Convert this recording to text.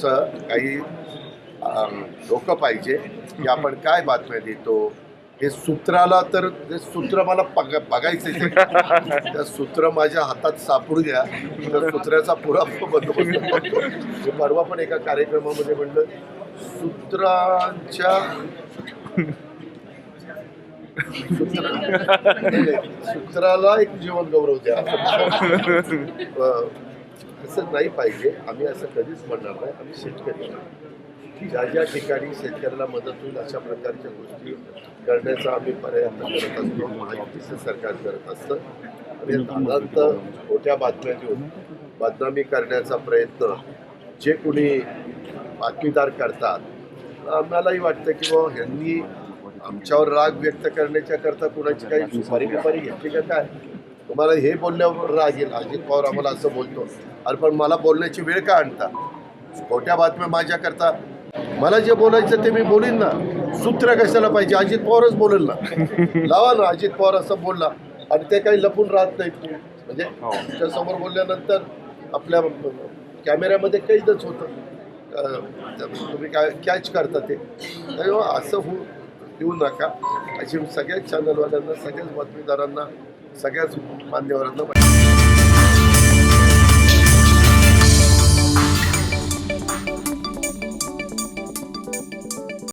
काही अं, डोकं पाहिजे की आपण काय बातम्या देतो. हे सूत्राला तर ते सूत्र मला पग बघायचं त्या सूत्र माझ्या हातात सापडू द्या. तर सूत्राचा पुरा बंदोबस्त परवा पण एका कार्यक्रमामध्ये म्हणलं सूत्रांच्या सूत्राला एक जीवन गौरव द्या. तसं असं नाही पाहिजे आम्ही असं कधीच म्हणणार नाही आम्ही शेतकरी ज्या ज्या ठिकाणी शेतकऱ्याला मदत होईल अशा प्रकारच्या गोष्टी करण्याचा आम्ही प्रयत्न करत असतो महायुतीचं सरकार करत असतं आणि साधारणत मोठ्या बातम्या देऊन बदनामी करण्याचा प्रयत्न जे कोणी बातमीदार करतात आम्हालाही वाटतं की बाबा ह्यांनी आमच्यावर राग व्यक्त करण्याच्या करता कुणाची काही सुपारी बिपारी घेतली का काय तुम्हाला हे बोलल्यावर राग येईल. अजित पवार आम्हाला असं बोलतो. अरे पण मला बोलण्याची वेळ का आणता? खोट्या बातम्या माझ्याकरता मला जे बोलायचं ते मी बोलीन ना. सूत्र कशाला पाहिजे? अजित पवारच बोलेल ना. लावा ना अजित पवार असं बोलला. आणि ते काही लपून राहत नाहीत. म्हणजे त्या समोर बोलल्यानंतर आपल्या कॅमेऱ्यामध्ये कैदच होतं. तुम्ही काय कॅच करता ते. तेव्हा असं होऊ देऊ नका. अशी सगळ्याच चॅनलवाल्यांना सगळ्याच बातमीदारांना सगळ्याच मान्यवरांना